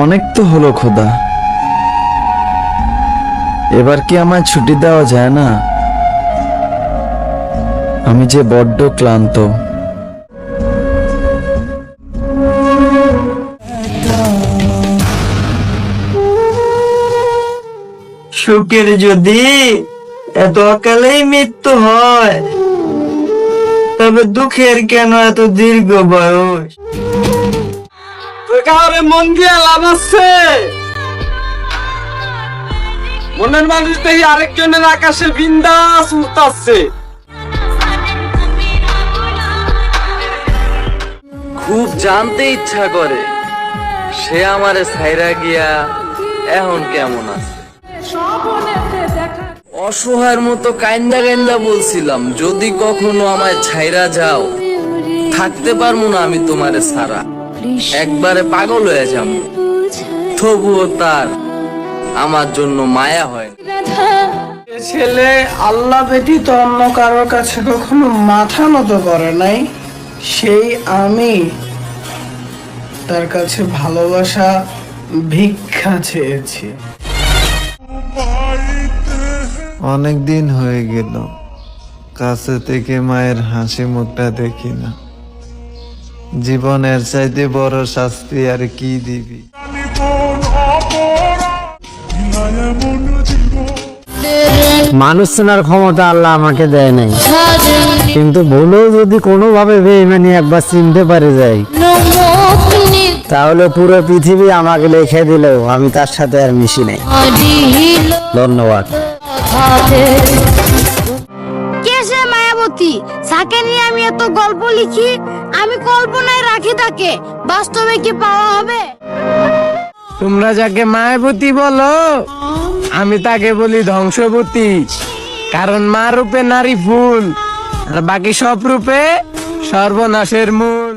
অনেক তো হলো খোদা। এবার কি আমায় ছুটি দেওয়া যায় না? আমি যে বড্ড ক্লান্ত। সুখের যদি এত অকালেই মৃত্যু হয়, তবে দুঃখের কেন এত দীর্ঘ বয়স? কাউরে মন দিয়ে লাভ আছে? মনের মানুষ দেখি আরেকজনের আকাশে বিন্দাস উঠতাছে। খুব জানতে ইচ্ছা করে, সে আমারে ছাইরা গিয়া এখন কেমন আছে? অসহায়ের মতো কাইন্দা কাইন্দা বলছিলাম, যদি কখনো আমায় ছাইরা যাও, থাকতে পারব না আমি তোমারে ছাড়া। একবারে পাগল হয়ে যাব তবুও তার আমার জন্য মায়া হয় ছেলে আল্লাহ ব্যতীত অন্য কারোর কাছে কখনো মাথা নত করে নাই। সেই আমি তার কাছে ভালোবাসা ভিক্ষা চেয়েছি। অনেক দিন হয়ে গেল। কাছে থেকে মায়ের হাসি মুখটা দেখি না। জীবনের চাইতে বড় শাস্তি আর কি দিবি? মানুষ চেনার ক্ষমতা আল্লাহ আমাকে দেয় নাই। কিন্তু ভুলেও যদি কোনোভাবে বেইমানি একবার চিনতে পারে যাই তাহলে পুরো পৃথিবী আমাকে লিখে দিলেও আমি তার সাথে আর মিশি নাই। ধন্যবাদ। যাকে নিয়ে আমি এত গল্প লিখি আমি কল্পনায় রাখি তাকে। বাস্তবে কি পাওয়া হবে? তোমরা যাকে মায়াবতী বলো আমি তাকে বলি ধ্বংসবতী। কারণ মা রূপে নারী ফুল আর বাকি সব রূপে সর্বনাশের মূল।